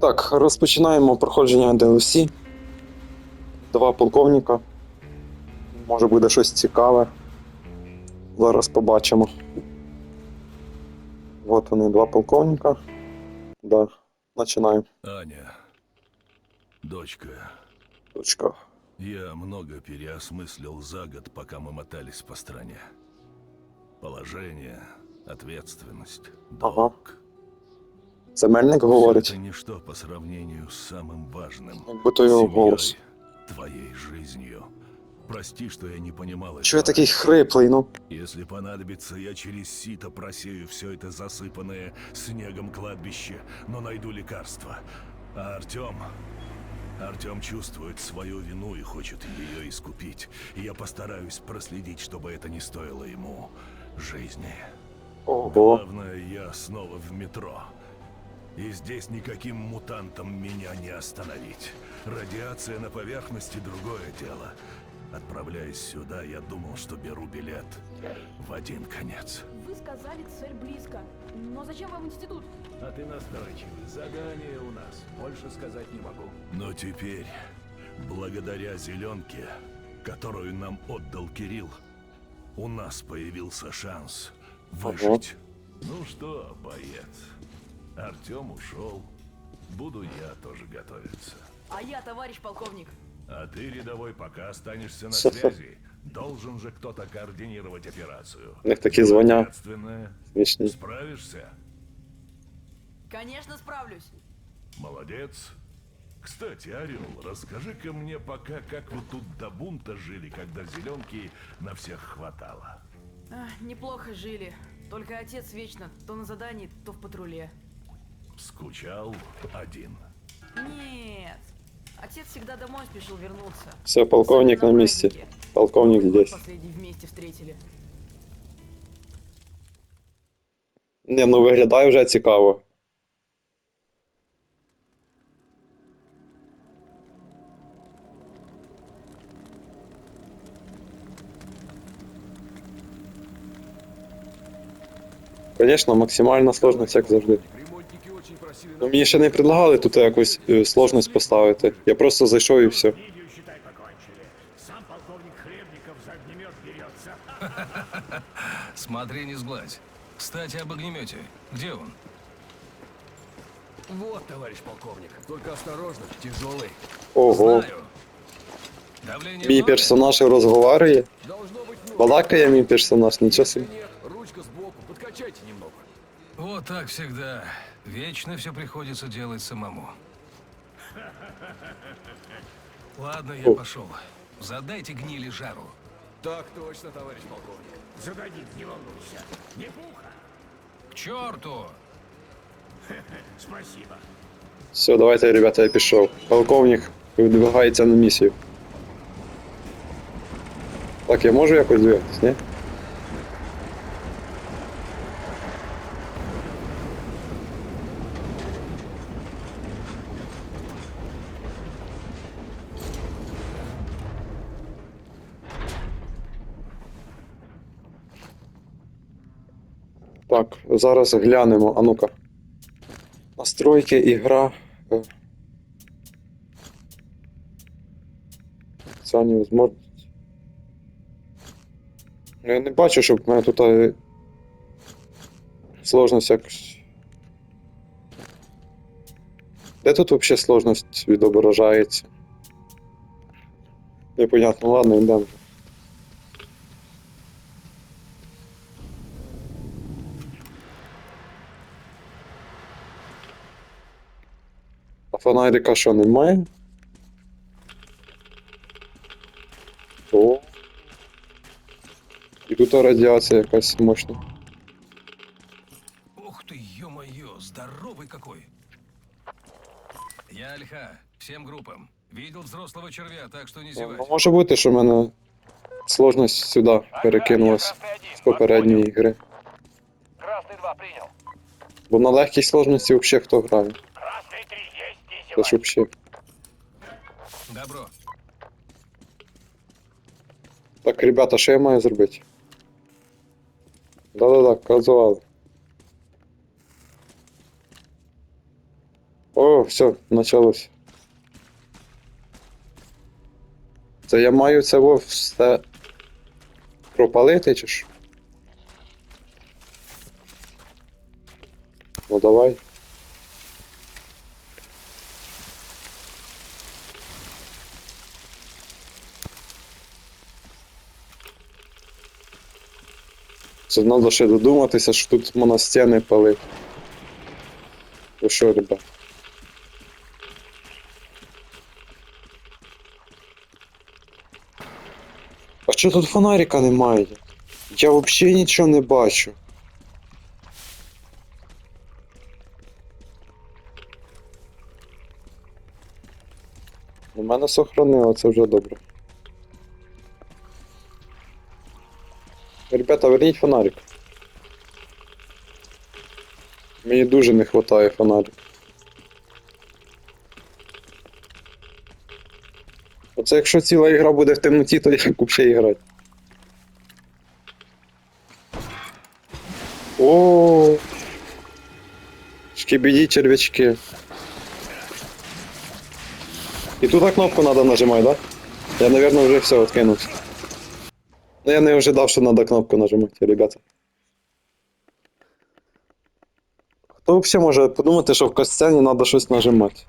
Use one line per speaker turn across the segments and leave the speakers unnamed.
Так, розпочинаємо проходження DLC. Два полковника. Може буде щось цікаве. Зараз побачимо. От вони, два полковника. Да. Починаємо.
Аня, дочка,
Точка.
я много переосмыслил за год, пока мы мотались по стране. Положение, ответственность,
Ага. Земельник говорить.
Это ничто по сравнению с самым важным.
Якби то його голос.
Твоей жизнью. Прости, что я не понимал
Чого я
этого
такий хриплий, ну?
Если понадобится, я через сито просею все это засыпанное снегом кладбище, но найду лекарство. А Артем... Артем чувствует свою вину и хочет ее искупить. Я постараюсь проследить, чтобы это не стоило ему жизни.
Ого.
Главное, я снова в метро. И здесь никаким мутантом меня не остановить. Радиация на поверхности – другое дело. Отправляясь сюда, я думал, что беру билет в один конец.
Вы сказали, цель близко. Но зачем вам институт?
А ты настойчивый. Задание у нас. Больше сказать не могу.
Но теперь, благодаря зеленке, которую нам отдал Кирилл, у нас появился шанс выжить.
Ну что, боец, Артем ушел. Буду я тоже готовиться.
А я, товарищ полковник.
А ты, рядовой, пока останешься на связи. Должен же кто-то координировать операцию.
У них такі звання
Ответственное.
смішні.
Справишься?
Конечно, справлюсь.
Молодец. Кстати, Орел, расскажи-ка мне пока, как вы тут до бунта жили, когда зеленки на всех хватало.
А, неплохо жили. Только отец вечно то на задании, то в патруле.
Скучал один.
Нет. Отец всегда домой спешил вернуться.
Все, полковник на
Особенно
місці.
праздники.
Полковник
Новый год
здесь.
Последний вместе встретили.
Не, ну виглядає вже цікаво. Звісно, максимальна сложність, як завжди. Ну, мені ще не предлагали тут якусь е, сложність поставити. Я просто зайшов і все.
Видео, считай, покончили. Сам полковник Хлебников за огнемет берется.
Смотри, не сглазь. Кстати, об огнемете. Где он?
Вот, товарищ полковник. Только осторожно, тяжелый.
Ого.
Знаю. Давление
Мій персонаж розговорює.
Должно быть ну.
Балакає мій персонаж, нічого собі.
Нет, ручка сбоку. Подкачайте немного.
Вот так всегда. Вечно все приходится делать самому. Ладно, я
О.
пошел. Задайте гнили жару.
Так точно, товарищ полковник.
Зададим, не волнуйся. Не пуха.
К черту!
Спасибо.
Все, давайте, ребята, я пішов. Полковник видвигається на місію. Так, я можу якось двигатись, ні? Так, зараз глянемо. А ну-ка. Настройки, ігра. е. Спеціальні можливості. Ну, я не бачу, щоб в мене тут е, сложність якось. Де тут взагалі сложність відображається? Непонятно, ладно, йдемо. А фонарика що немає? О. І тут радіація якась мощна.
Ух ты, ё-моё, здоровый какой! Я Альха, всем группам. Видел взрослого червя, так что не
Ну,
зевать.
може бути, що в мене сложність сюди перекинулась з попередньої ігри.
Красный 2 принял.
Бо на легкій сложності взагалі хто грає.
Красный 3 есть,
Це ж взагалі.
Добро.
Так, ребята, що я маю зробити? Да-да-да, казували. О, все, почалось. Це я маю це все пропалити чи що? Ну давай. Це треба ще додуматися, що тут можна стіни палити. Ви що, ребят? А чого тут фонарика немає? Я взагалі нічого не бачу. У мене сохранило, це вже добре. Ребята, верніть фонарик. Мені дуже не вистачає фонарик. Оце якщо ціла ігра буде в темноті, то як взагалі грати? О, шкібіді червячки. І тут кнопку треба нажимати, да? Я, наверное, вже все откинувся. Ну я не ожидав, що треба кнопку нажимати, ребята. Хто взагалі може подумати, що в касцяні треба щось нажимати?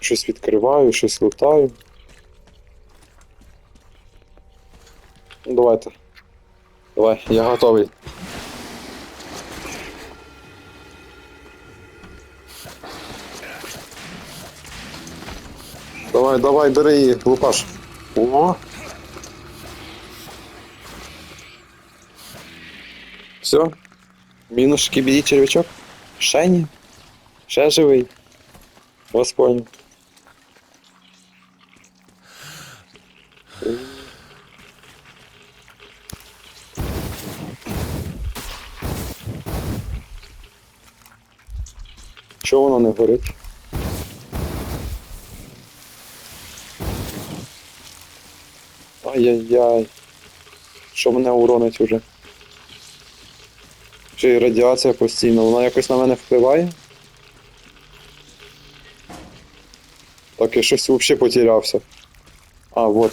Щось відкриваю, щось лутаю. Ну, давайте. Давай, я готовий. Давай, давай, бери її, лупаш. О! Все. Мінус шкібіді червячок. Ще ні. Ще живий. Вас понял. Чого воно не горить? Ай-яй-яй. Що мене уронить уже? Чи радіація постійна, вона якось на мене впливає? Так я щось взагалі потерявся. А, вот.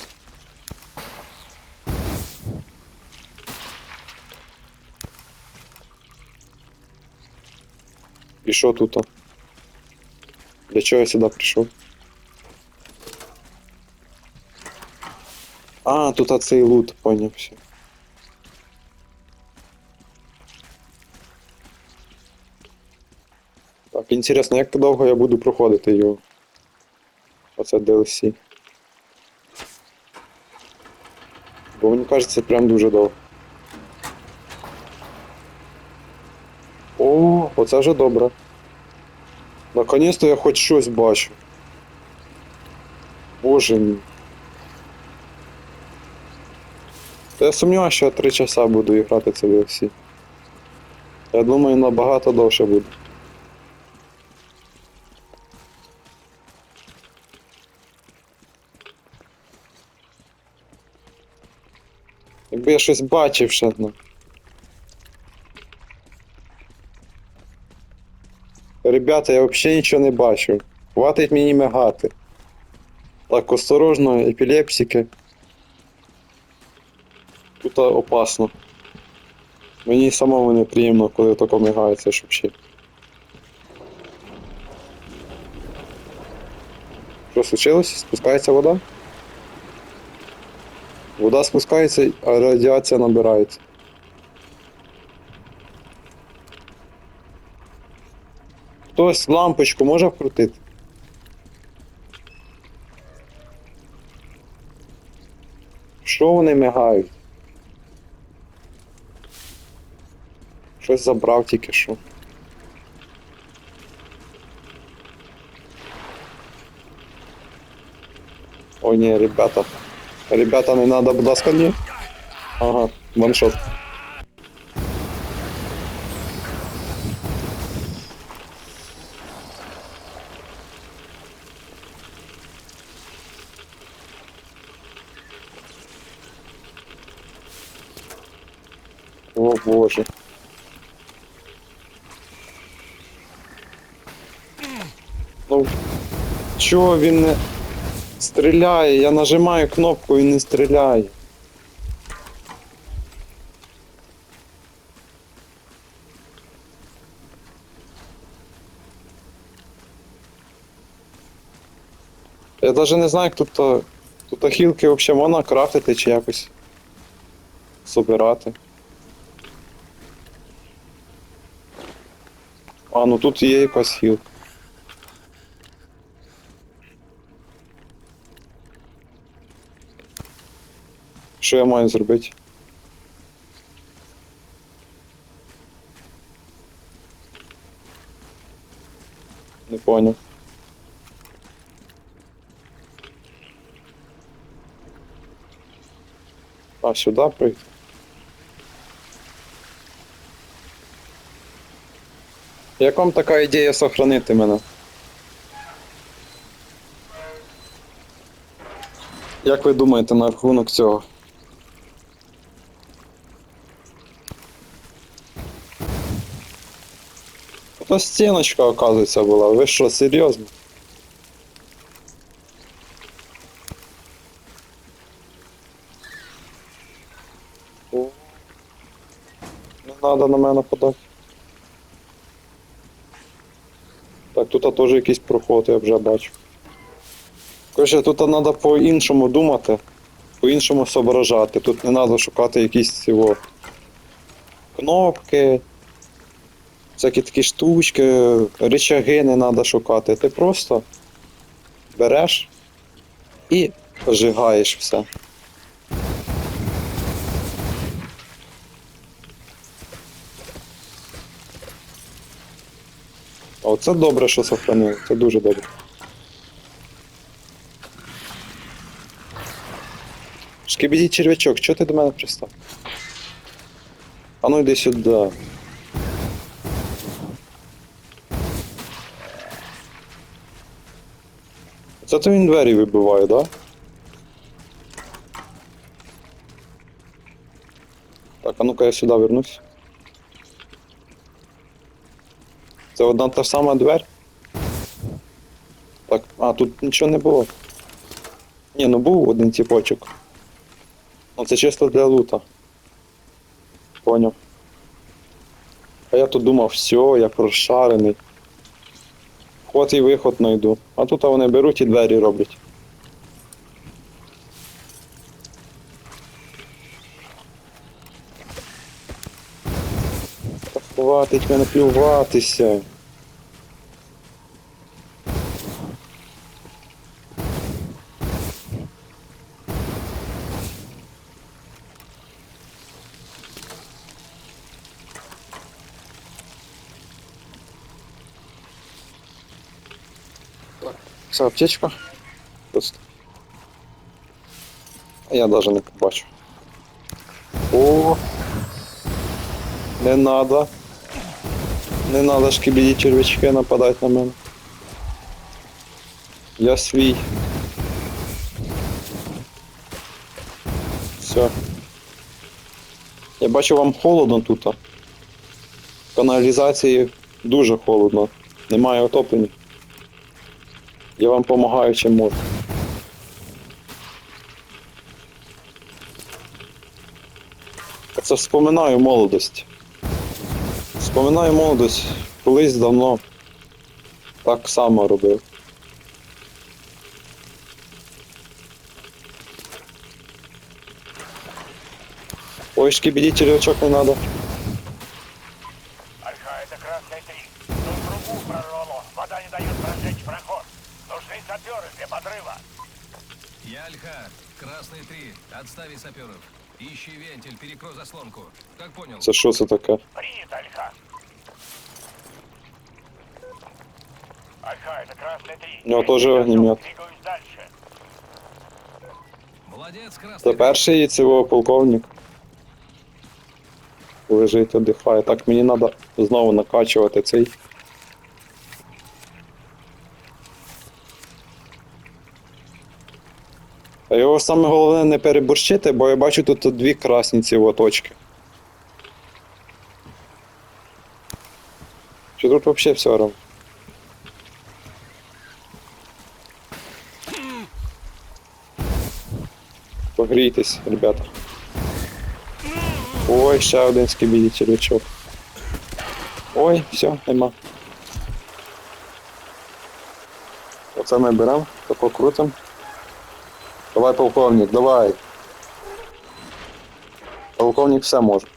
І що тут? Для чого я сюди прийшов? А, тут цей лут, поняв все. Так, інтересно, як довго я буду проходити його? Оце DLC. Бо мені кажеться, прям дуже довго. О, оце вже добре. Наконець-то я хоч щось бачу. Боже мій. Та я сумніваюся, що я 3 часа буду грати це DLC. Я думаю, набагато довше буде. Якби я щось бачив ще, ну. Ребята, я взагалі нічого не бачу. Хватить мені мигати. Так, осторожно, епілепсики. Тут опасно. Мені самому неприємно, коли тако мигається, щоб. Що случилось? Спускається вода? Вода спускається, а радіація набирається. Хтось лампочку може вкрутити? Що вони мигають? Щось забрав тільки що. О, ні, ребята. Ребята, не надо, будь ласка, ні. Ага, ваншот. О боже. Ну, чого він не стріляє? Я нажимаю кнопку і не стріляє. Я навіть не знаю, як тут, то- тут ахілки взагалі можна крафтити чи якось собирати. А, ну тут є якась хілка. Що я маю зробити? Не поняв. А, сюди прийти? Як вам така ідея сохранити мене? Як ви думаєте на рахунок цього? Та стіночка, оказується, була. Ви що, серйозно? Не треба на мене подати. Так, тут теж якийсь проход, я вже бачу. Коротше, тут треба по-іншому думати, по-іншому соображати. Тут не треба шукати якісь його кнопки, всякі такі штучки, рычаги не треба шукати. Ти просто береш і пожигаєш все. А оце добре, що сохранили. Це дуже добре. Шкібіді черв'ячок, чого ти до мене пристав? А ну йди сюди. Це то він двері вибиває, да? Так, а ну-ка я сюди вернусь. Це одна та сама дверь? Так, а, тут нічого не було. Ні, ну був один тіпочок. Ну це чисто для лута. Поняв. А я тут думав, все, я прошарений. Вход і виход знайду. А тут вони беруть і двері роблять. Хватить мене плюватися. Це аптечка. Просто. Я даже не побачу. О! Не надо. Не надо шкібіді червячки нападати на мене. Я свій. Все. Я бачу вам холодно тут. В каналізації дуже холодно. Немає отоплення. Я вам допомагаю чим можу. Це вспоминаю молодость. Вспоминаю молодость. Колись давно так само робив. Ой, шкібіді червячок не надо.
Ищи вентиль, перекрой заслонку. Как понял?
Це що це таке?
Принято, Альфа. Альфа, это красный три.
У него тоже огнемет.
Двигаюсь дальше.
Молодец, Красный
Це перший цього полковник. Лежить, віддихає. Так, мені треба знову накачувати цей. Його саме головне не переборщити, бо я бачу тут дві красні ці оточки. Чи тут взагалі все равно? Погрійтесь, ребята. Ой, ще один скибіді червячок. Ой, все, нема. Оце ми беремо, тако крутимо. Давай, полковник, давай. Полковник все може.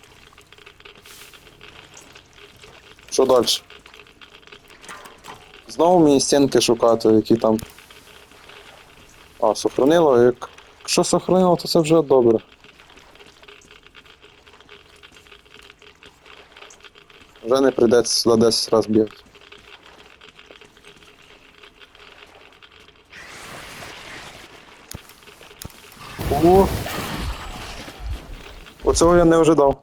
Що далі? Знову мені стінки шукати, які там. А, сохранило, як. Якщо сохранило, то це вже добре. Вже не прийдеться сюди 10 разів бігати. Ого! Оцього я не ожидав.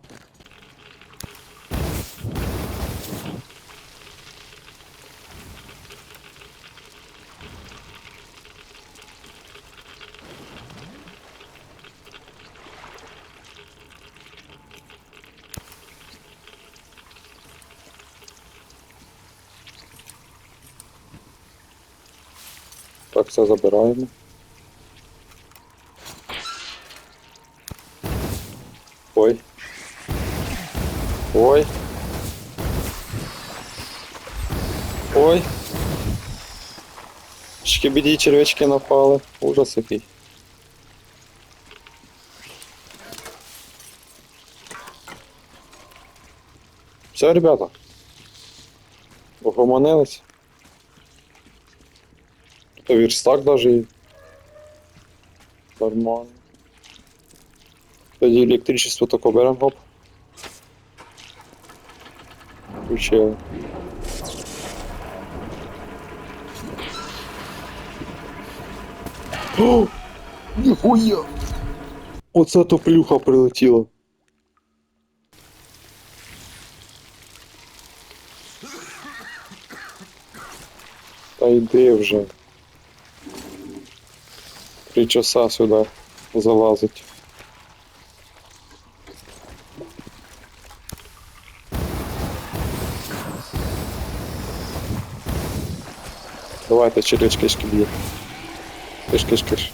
Так, це забираємо. Ой. Ой. Ой. Шкібіді червячки напали. Ужас який. Все, ребята. Угомонились. То верстак даже є. Нормально. Тоді електричество тако беремо, гоп. Включили. О! Ніхуя! Оце то плюха прилетіла. Та йди вже. Три часа сюди залазить. Давайте через кишки б'є. Киш, киш, киш.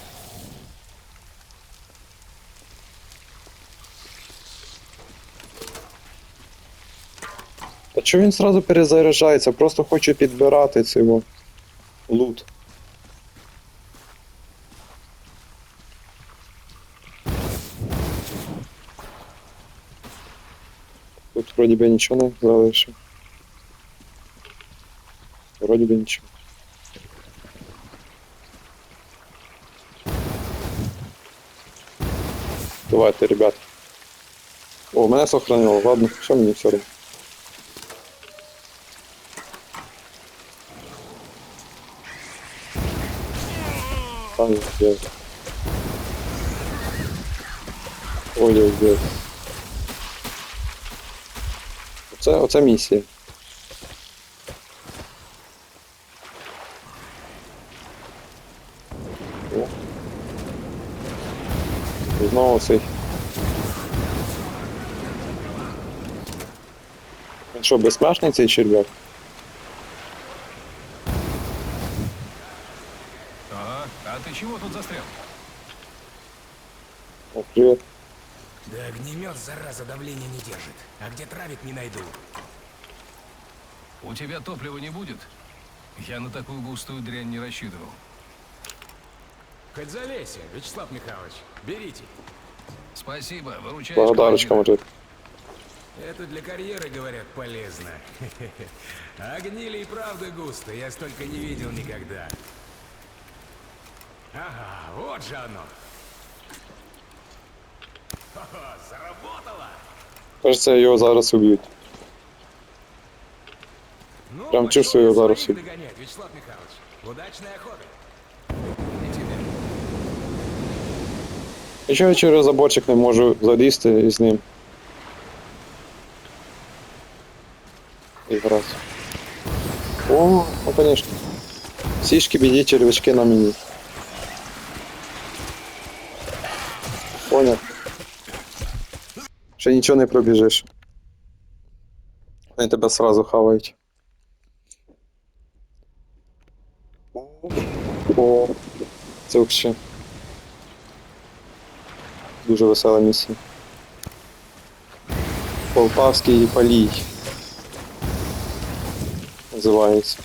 Та чого він зразу перезаряджається? Просто хочу підбирати цього лут. Тут вроді би нічого не залишив. Вроді би нічого. Давайте, ребят. О, мене сохранило, ладно, що мені все одно. Там є. Ой, ой, ой. Оце, оце місія. Знову цей. Він що, безсмертний цей черв'як?
Ага, а ты чего тут застрял?
О, привіт.
Да огнемет, зараза, давление не держит. А где травик не найду.
У тебя топлива не будет? Я на такую густую дрянь не рассчитывал.
Хоть залейся, Вячеслав Михайлович. Берите.
Спасибо, выручаешь.
Благодарочка, мужик.
Это для карьеры, говорят, полезно. А гнили и правда густо, я столько не видел никогда. Ага, вот же оно. Хо-хо, заработало!
Кажеться, його зараз уб'ють.
Ну,
Прям чувствую
я
зараз
Михайлович. Удачной охоты.
І я через заборчик не можу залізти з ним. І грати. О, ну конечно. Сішки біді, червячки на мені. Понял. Ще нічого не пробіжиш. Вони тебе сразу хавають. О, це взагалі. Дуже весела місія. Полтавський палій. Називається.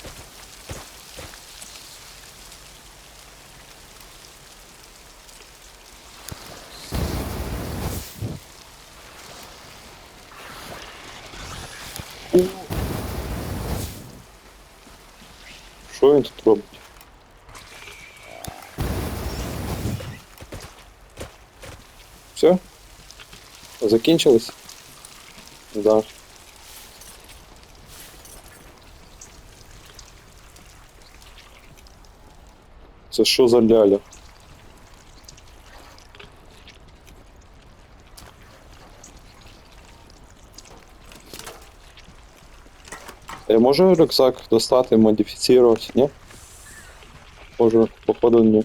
Що він тут робить? Закінчилось? Да. Це що за ляля? Я можу рюкзак достати, модифіцировать, ні? Можу, походу, ні.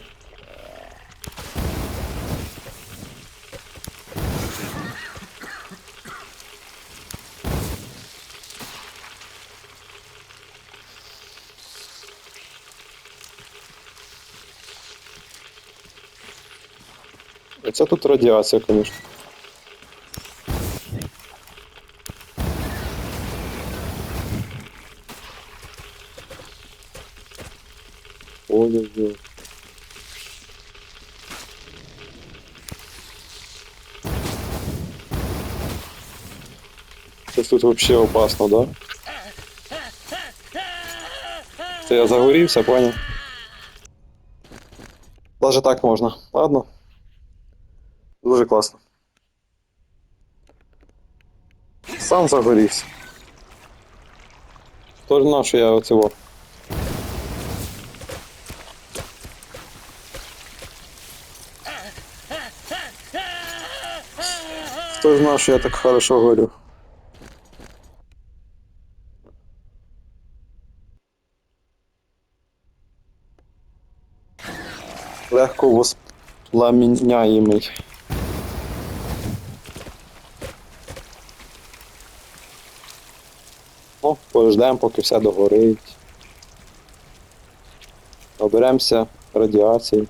Це тут радіація, звісно. Ой-ой-ой. Щось тут вообще опасно, да? Це я загорівся, понял? Даже так можна. Ладно. Дуже класно. Сам загорівся. Хто ж знав, що я оцього? Хто ж знав, я так хорошо горю? Легко воспламіняємий. Ну, пождемо, поки все догорить. Оберемося радіації.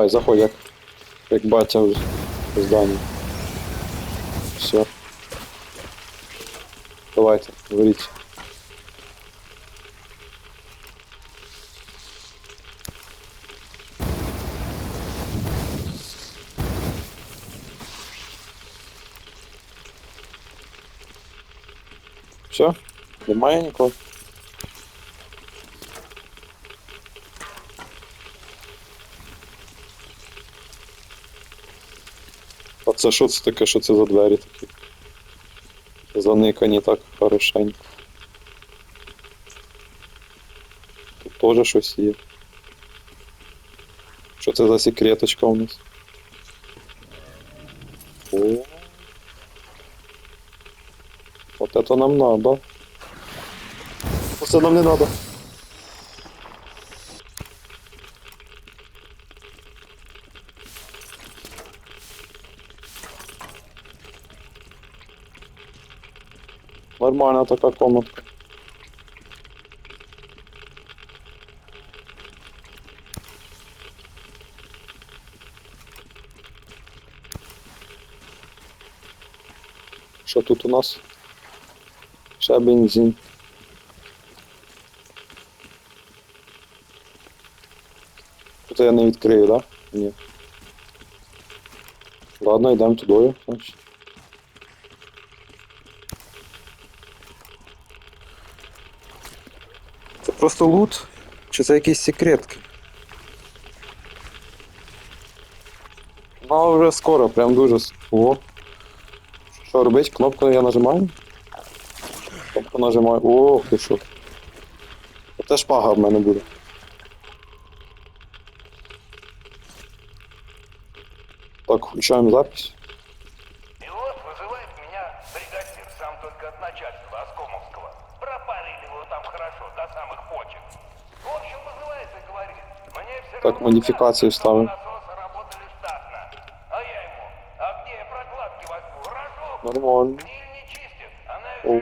Давай, заходь, як, як батя в в зданні. Все. Давайте, говоріть. Все? Немає нікого? Це що це таке, що це за двері такі? Заникані так хорошенько. Тут теж щось є. Що це за секреточка у нас? О. Вот это нам надо. Оце нам не надо. Нормальна така комнатка. Що тут у нас? Ще бензин. Тут я не відкрию, да? Ні. Ладно, йдемо туди, значить. Просто лут? Чи це якісь секретки? Ну, вже скоро, прям дуже. с- О. Що робить? Кнопку я нажимаю? Кнопку нажимаю. О, ти що. Це шпага в мене буде. Так, включаємо запись. Так, модификацию ставим.
Насосы работали штатно. А я ему, а где я прокладки возьму? Хорошо.
Нормально. О.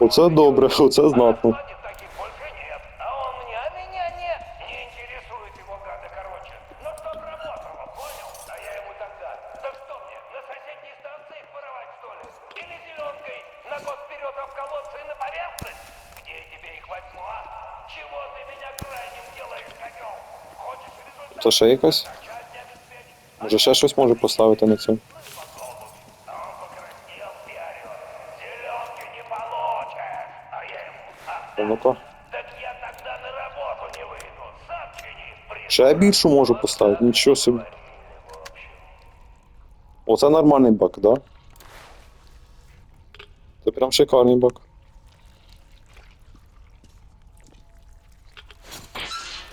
Оце добре, оце знатно. Це ще якась? Може ще щось може поставити на
а А
Ну-ка. Ще більшу можу поставити, нічого собі. Оце нормальний бак, да? Це прям шикарний бак.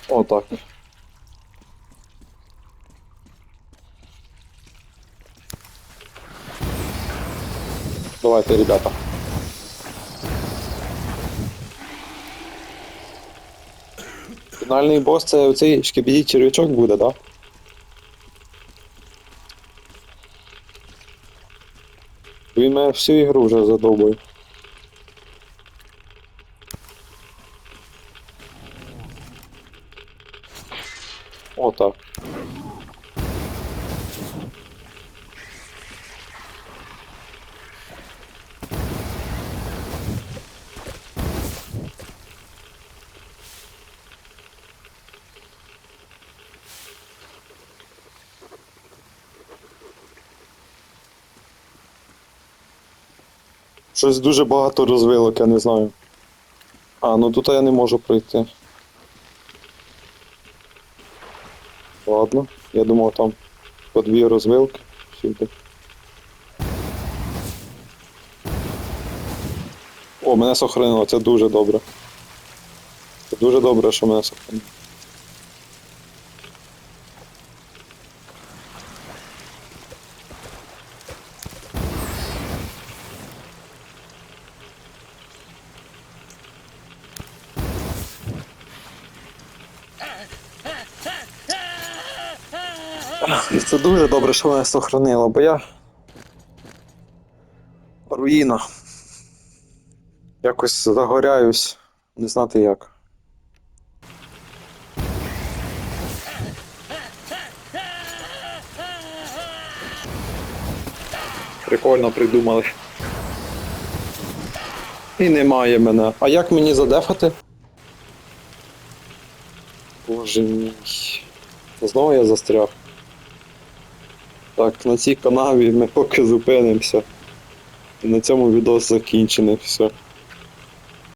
О, так. Давайте, ребята. Фінальний бос це оцей шкібідій червячок буде, да? Він мене всю ігру вже задовбує. О, Щось дуже багато розвилок, я не знаю. А, ну тут я не можу пройти. Ладно, я думав там по дві розвилки всюди. О, мене сохранило, це дуже добре. Це дуже добре, що мене сохранило. Це дуже добре, що мене сохранило, бо я. Руїна. Якось загоряюсь, не знати як. Прикольно придумали. І немає мене. А як мені задефати? Боже мій. Знову я застряг. Так, на цій канаві ми поки зупинимося. І на цьому відео закінчений. Все.